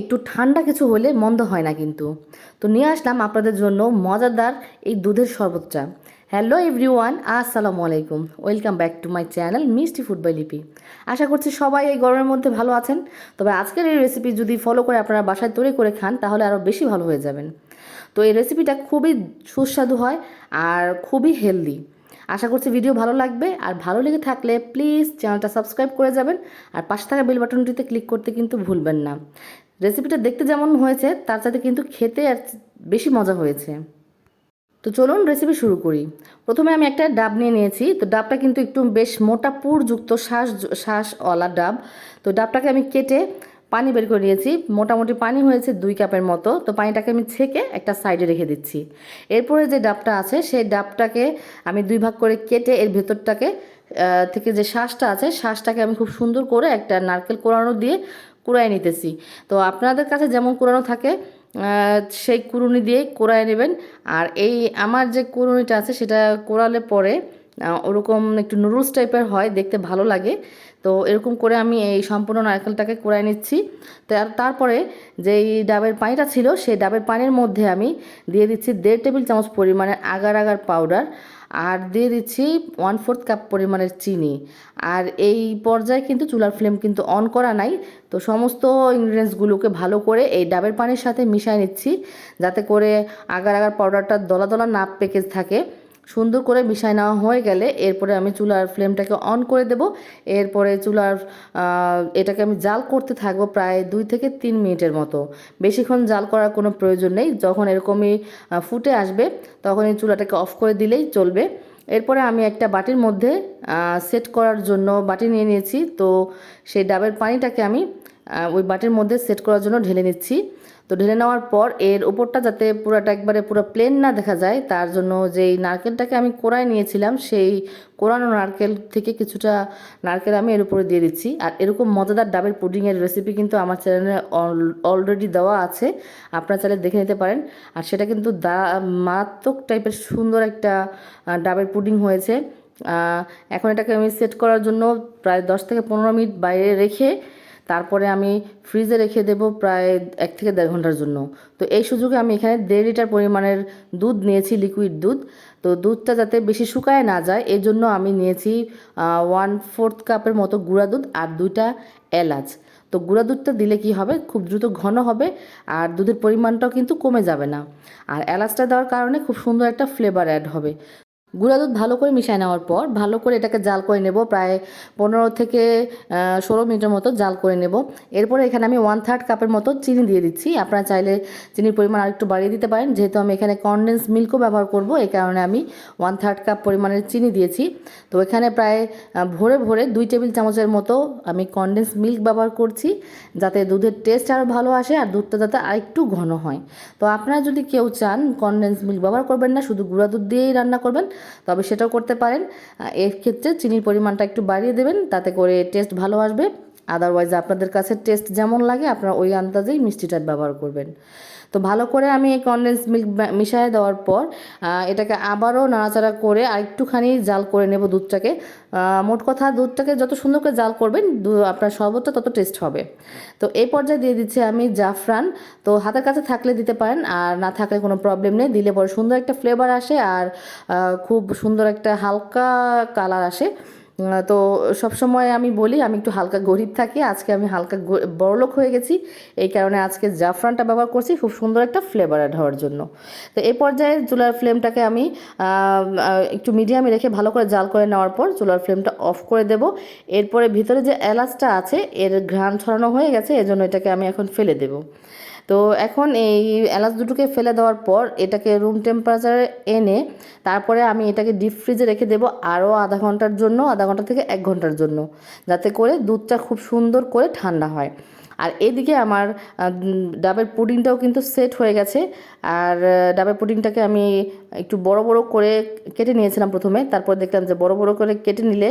একটু ঠান্ডা কিছু হলে মন্দ হয় না কিন্তু। তো নিয়ে আসলাম আপনাদের জন্য মজাদার এই দুধের শরবতটা। হ্যালো এভরিওয়ান আসসালামু আলাইকুম। Welcome back to my channel Mishti food by Lipi আশা করছি সবাই এই গরমের মধ্যে ভালো আছেন। তবে আজকের এই রেসিপি যদি ফলো করে আপনারা বাসায় তৈরি করে খান, তাহলে আরও বেশি ভালো হয়ে যাবেন। তো এই রেসিপিটা খুবই সুস্বাদু হয় আর খুবই হেলদি আশা করছি ভিডিও ভালো লাগবে। আর ভালো লেগে থাকলে প্লিজ চ্যানেলটা সাবস্ক্রাইব করে যাবেন। আর পাশে থাকা বেল বাটনটিতে ক্লিক করতে কিন্তু ভুলবেন না। রেসিপিটা দেখতে যেমন হয়েছে, তার সাথে কিন্তু খেতে আর বেশি মজা হয়েছে। তো চলুন রেসিপি শুরু করি। প্রথমে আমি একটা ডাব নিয়ে নিয়েছি। তো ডাবটা কিন্তু একটু বেশ মোটা পুরযুক্ত শ্বাস শ্বাসওয়ালা ডাব। তো ডাবটাকে আমি কেটে পানি বের করে নিয়েছি। মোটামুটি পানি হয়েছে দুই কাপের মতো। তো পানিটাকে আমি ছেঁকে একটা সাইডে রেখে দিচ্ছি। এরপরে যে ডাবটা আছে, সেই ডাবটাকে আমি দুই ভাগ করে কেটে এর ভেতরটাকে থেকে যে শ্বাসটা আছে শ্বাসটাকে আমি খুব সুন্দর করে একটা নারকেল কোরানো দিয়ে কুড়াই নিতেছি। তো আপনাদের কাছে যেমন কুড়ানো থাকে সেই কুড়ুনি দিয়ে কোড়ায় নেবেন। আর এই আমার যে কুড়ুনিটা আছে, সেটা কোড়ালে পরে ওরকম একটু নুডলস টাইপের হয়, দেখতে ভালো লাগে। তো এরকম করে আমি এই সম্পূর্ণ নারকেলটাকে কোড়ায় নিচ্ছি। তার তারপরে যেই ডাবের পানিটা ছিল, সেই ডাবের পানির মধ্যে আমি দিয়ে দিচ্ছি দেড় টেবিল চামচ পরিমাণের আগার আগার পাউডার। আর দিয়ে দিচ্ছি ওয়ান ফোর্থ কাপ পরিমাণের চিনি। আর এই পর্যায়ে কিন্তু চুলার ফ্লেম কিন্তু অন করা নাই। তো সমস্ত ইনগ্রিডিয়েন্টসগুলোকে ভালো করে এই ডাবের পানির সাথে মিশিয়ে নিচ্ছি, যাতে করে আগার আগার পাউডারটা দলা দলা না পেকে থাকে। সুন্দর করে মিশাই নেওয়া হয়ে গেলে এরপরে আমি চুলার ফ্লেমটাকে অন করে দেব। এরপরে চুলার এটাকে আমি জাল করতে থাকব প্রায় দুই থেকে তিন মিনিটের মতো। বেশিক্ষণ জাল করার কোনো প্রয়োজন নেই। যখন এরকমই ফুটে আসবে, তখন এই চুলাটাকে অফ করে দিলেই চলবে। এরপরে আমি একটা বাটির মধ্যে সেট করার জন্য বাটি নিয়ে নিয়েছি। তো সেই ডাবের পানিটাকে আমি ওই বাটির মধ্যে সেট করার জন্য ঢেলে নিচ্ছি। তো ঢেলে নেওয়ার পর এর উপরটা যাতে পুরোটা একবারে পুরো প্লেন না দেখা যায়, তার জন্য যেই নারকেলটাকে আমি কোড়ায় নিয়েছিলাম, সেই কোরানো নারকেল থেকে কিছুটা নারকেল আমি এর উপরে দিয়ে দিচ্ছি। আর এরকম মজাদার ডাবের পুডিংয়ের রেসিপি কিন্তু আমার চ্যানেলে অলরেডি দেওয়া আছে, আপনারা চাইলে দেখে নিতে পারেন। আর সেটা কিন্তু দা, মারাত্মক টাইপের সুন্দর একটা ডাবের পুডিং হয়েছে। এখন এটাকে আমি সেট করার জন্য প্রায় দশ থেকে পনেরো মিনিট বাইরে রেখে তারপরে আমি ফ্রিজে রেখে দেবো প্রায় এক থেকে দেড় ঘণ্টার জন্য। তো এই সুযোগে আমি এখানে দেড় লিটার পরিমাণের দুধ নিয়েছি লিকুইড দুধ। তো দুধটা যাতে বেশি শুকায় না যায়, এর জন্য আমি নিয়েছি ওয়ান ফোর্থ কাপের মতো গুঁড়া দুধ আর দুইটা এলাচ। তো গুঁড়া দুধটা দিলে কি হবে? খুব দ্রুত ঘন হবে আর দুধের পরিমাণটাও কিন্তু কমে যাবে না। আর এলাচটা দেওয়ার কারণে খুব সুন্দর একটা ফ্লেভার অ্যাড হবে। গুঁড়া দুধ ভালো করে মিশিয়ে নেওয়ার পর ভালো করে এটাকে জাল করে নেব, প্রায় পনেরো থেকে ষোলো মিনিটের মতো জাল করে নেব। এরপরে এখানে আমি ওয়ান থার্ড কাপের মতো চিনি দিয়ে দিচ্ছি। আপনারা চাইলে চিনির পরিমাণ আরেকটু বাড়িয়ে দিতে পারেন। যেহেতু আমি এখানে কনডেন্স মিল্কও ব্যবহার করব, এই কারণে আমি ওয়ান থার্ড কাপ পরিমাণের চিনি দিয়েছি। তো এখানে প্রায় ভরে ভরে দুই টেবিল চামচের মতো আমি কনডেন্স মিল্ক ব্যবহার করছি, যাতে দুধের টেস্ট আরও ভালো আসে আর দুধটা যাতে আরেকটু ঘন হয়। তো আপনারা যদি কেউ চান কনডেন্স মিল্ক ব্যবহার করবেন না, শুধু গুঁড়া দুধ দিয়েই রান্না করবেন তবে সেটাও করতে পারেন। এর ক্ষেত্রে চিনির পরিমাণটা একটু বাড়িয়ে দেবেন, তাতে করে টেস্ট ভালো আসবে। আদারওয়াইজ আপনাদের কাছে টেস্ট যেমন লাগে, আপনারা ওই আন্দাজেই মিষ্টিটা ব্যবহার করবেন। তো ভালো করে আমি এই কনডেন্স মিল্ক মিশিয়ে দেওয়ার পর এটাকে আবারও নাড়াচাড়া করে আরেকটুখানি জাল করে নেব দুধটাকে। মোট কথা দুধটাকে যত সুন্দর করে জাল করবেন আপনার শরবতটা তত টেস্ট হবে। তো এই পর্যায়ে দিয়ে দিচ্ছি আমি জাফরান। তো হাতের কাছে থাকলে দিতে পারেন, আর না থাকলে কোনো প্রবলেম নেই। দিলে পরে সুন্দর একটা ফ্লেভার আসে, আর খুব সুন্দর একটা হালকা কালার আসে। তো সবসময় আমি বলি, আমি একটু হালকা গরিব থাকি, আজকে আমি হালকা বড়লোক হয়ে গেছি। এই কারণে আজকে জাফরানটা ব্যবহার করছি, খুব সুন্দর একটা ফ্লেভার অ্যাড হওয়ার জন্য। তো এই পর্যায়ে চুলার ফ্লেমটাকে আমি একটু মিডিয়ামে রেখে ভালো করে জাল করে নেওয়ার পর চুলার ফ্লেমটা অফ করে দেব। এরপরে ভিতরে যে এলাচটা আছে, এর ঘ্রাণ ছড়ানো হয়ে গেছে, এজন্য এটাকে আমি এখন ফেলে দেব। তো এখন এই এলাচ দুটোকে ফেলে দেওয়ার পর এটাকে রুম টেম্পারেচারে এনে তারপরে আমি এটাকে ডিপ ফ্রিজে রেখে দেবো আরও আধা ঘণ্টার জন্য, আধা ঘণ্টা থেকে এক ঘণ্টার জন্য। যাতে করে দুধটা খুব সুন্দর করে ঠান্ডা হয়। আর এদিকে আমার ডাবের পুডিংটাও কিন্তু সেট হয়ে গেছে। আর ডাবের পুডিংটাকে আমি একটু বড় বড় করে কেটে নিয়েছিলাম প্রথমে। তারপর দেখলাম যে বড় বড় করে কেটে নিলে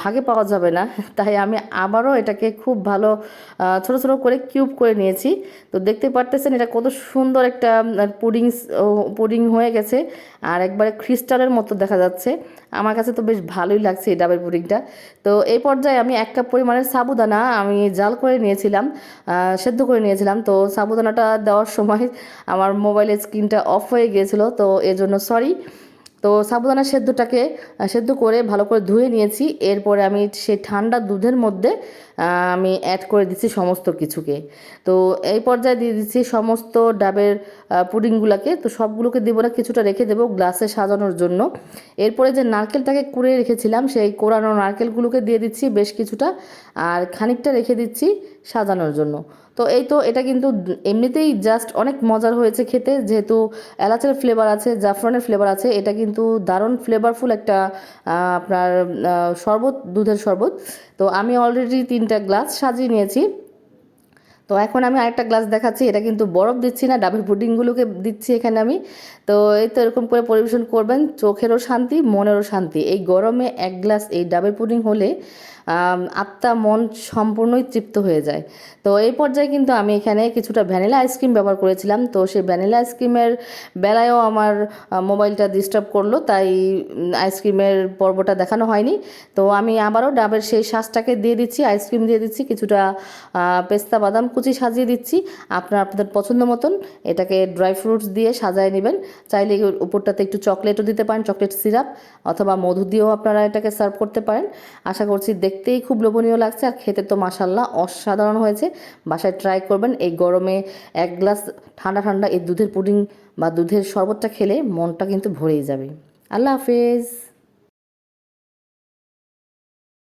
ভাগে পাওয়া যাবে না। তাই আমি আবারও এটাকে খুব ভালো ছোট ছোট করে কিউব করে নিয়েছি। তো দেখতে পারতেছেন এটা কত সুন্দর একটা পুডিং পুডিং হয়ে গেছে। আর একবারে ক্রিস্টালের মতো দেখা যাচ্ছে। আমার কাছে তো বেশ ভালোই লাগছে এই ডাবের পুডিংটা। তো এই পর্যায়ে আমি এক কাপ পরিমাণের সাবুদানা আমি জাল করে নিয়েছিলাম। আহ, সেদ্ধ করে নিয়েছিলাম। তো সাবুদানাটা দেওয়ার সময় আমার মোবাইলের স্ক্রিনটা অফ হয়ে গিয়েছিল তো এজন্য সরি তো সাবুদানা সেদ্ধটাকে সেদ্ধ করে ভালো করে ধুয়ে নিয়েছি। এরপরে আমি সেই ঠান্ডা দুধের মধ্যে আমি অ্যাড করে দিচ্ছি সমস্ত কিছুকে। তো এই পর্যায়ে দিয়ে দিচ্ছি সমস্ত ডাবের পুডিংগুলোকে। তো সবগুলোকে দেবো না, কিছুটা রেখে দেবো গ্লাসে সাজানোর জন্য। এরপরে যে নারকেলটাকে কুড়ে রেখেছিলাম, সেই কোরানো নারকেলগুলোকে দিয়ে দিচ্ছি বেশ কিছুটা। আর খানিকটা রেখে দিচ্ছি সাজানোর জন্য। তো এই তো এটা কিন্তু এমনিতেই জাস্ট অনেক মজার হয়েছে খেতে, যেহেতু এলাচের ফ্লেভার আছে, জাফরানের ফ্লেভার আছে, এটা কিন্তু দারুণ ফ্লেভারফুল একটা আপনার শরবত, দুধের শরবত। তো আমি অলরেডি তিনটা গ্লাস সাজিয়ে নিয়েছি। তো এখন আমি আরেকটা গ্লাস দেখাচ্ছি, এটা কিন্তু বরফ দিচ্ছি না, ডাবের পুডিংগুলোকে দিচ্ছি এখানে আমি। তো এই তো এরকম করে পরিবেশন করবেন, চোখেরও শান্তি, মনেরও শান্তি। এই গরমে এক গ্লাস এই ডাবের পুডিং হলে আত্মা, মন সম্পূর্ণই তৃপ্ত হয়ে যায়। তো এই পর্যায়ে কিন্তু আমি এখানে কিছুটা ভ্যানিলা আইসক্রিম ব্যবহার করেছিলাম। তো সেই ভ্যানিলা আইসক্রিমের বেলায়ও আমার মোবাইলটা ডিস্টার্ব করল, তাই আইসক্রিমের পর্বটা দেখানো হয়নি। তো আমি আবারও ডাবের সেই শ্বাসটাকে দিয়ে দিচ্ছি আইসক্রিম দিয়ে দিচ্ছি, কিছুটা পেস্তা বাদাম কুচি সাজিয়ে দিচ্ছি। আপনার, আপনাদের পছন্দ মতন এটাকে ড্রাই ফ্রুটস দিয়ে সাজায় নেবেন। চাইলে উপরটাতে একটু চকলেটও দিতে পারেন চকলেট সিরাপ অথবা মধু দিয়েও আপনারা এটাকে সার্ভ করতে পারেন। আশা করছি দেখতেই খুব লোভনীয় লাগছে আর খেতে তো মাসাল্লাহ অসাধারণ হয়েছে। বাসায় ট্রাই করবেন এই গরমে এক গ্লাস ঠান্ডা ঠান্ডা এই দুধের পুডিং বা দুধের শরবতটা খেলে মনটা কিন্তু ভরেই যাবে। আল্লাহ হাফেজ।